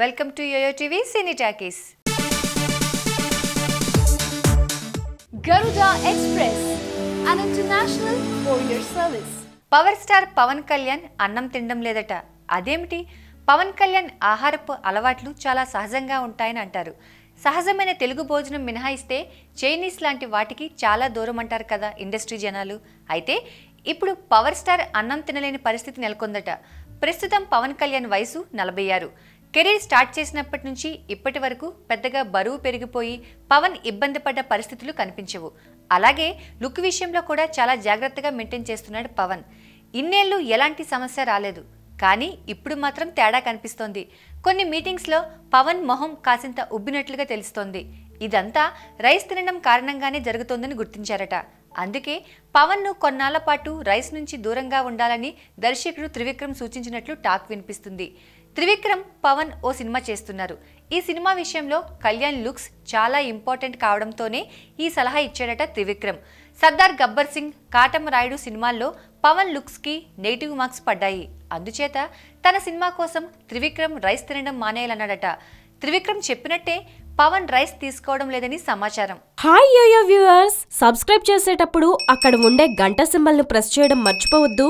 Welcome to Yoyo TV cine talkies. Garuda Express, an international courier service. Power star Pawan Kalyan అన్నం తినడం లేదట. అదేమిటి? పవన్ కళ్యాణ్ ఆహారపు అలవాట్లు చాలా సహజంగా ఉంటాయని అంటారు. సహజమైన తెలుగు భోజనం మినహాయిస్తే చైనీస్ లాంటి వాటికి చాలా దూరం అంటారు కదా ఇండస్ట్రీ జనాలు. అయితే ఇప్పుడు పవర్ స్టార్ అన్నం తినలేని పరిస్థితి నెలకొందట. ప్రస్తుతం పవన్ కళ్యాణ్ వయసు నలభై ఆరు. కెరీర్ స్టార్ట్ చేసినప్పటి నుంచి ఇప్పటి వరకు పెద్దగా బరువు పెరిగిపోయి పవన్ ఇబ్బంది పడ్డ పరిస్థితులు కనిపించవు. అలాగే లుక్ విషయంలో కూడా చాలా జాగ్రత్తగా మెయింటైన్ చేస్తున్నాడు పవన్. ఇన్నేళ్ళు ఎలాంటి సమస్య రాలేదు. కానీ ఇప్పుడు మాత్రం తేడా కనిపిస్తోంది. కొన్ని మీటింగ్స్లో పవన్ మొహం కాసింత ఉబ్బినట్లుగా తెలుస్తోంది. ఇదంతా రైస్ తినడం కారణంగానే జరుగుతోందని గుర్తించారట. అందుకే పవన్ను కొన్నాళ్ళ పాటు రైస్ నుంచి దూరంగా ఉండాలని దర్శకుడు త్రివిక్రమ్ సూచించినట్లు టాక్ వినిపిస్తుంది. త్రివిక్రమ్ పవన్ ఓ సినిమా చేస్తున్నారు. ఈ సినిమా విషయంలో కళ్యాణ్ లుక్స్ చాలా ఇంపార్టెంట్ కావడంతోనే ఈ సలహా ఇచ్చాడట త్రివిక్రమ్. సర్దార్ గబ్బర్ సింగ్ కాటమరాయుడు సినిమాల్లో పవన్ లుక్స్కి నెగిటివ్ మార్క్స్ పడ్డాయి. అందుచేత తన సినిమా కోసం త్రివిక్రమ్ రైస్ తినడం మానేయాలన్నాడట. త్రివిక్రమ్ చెప్పినట్టే పవన్ రైస్ తీసుకోవడం లేదని సమాచారం. Hi yo-yo viewers! సబ్స్క్రైబ్ చేసేటప్పుడు అక్కడ ఉండే గంట సింబల్ను ప్రెస్ చేయడం మర్చిపోవద్దు.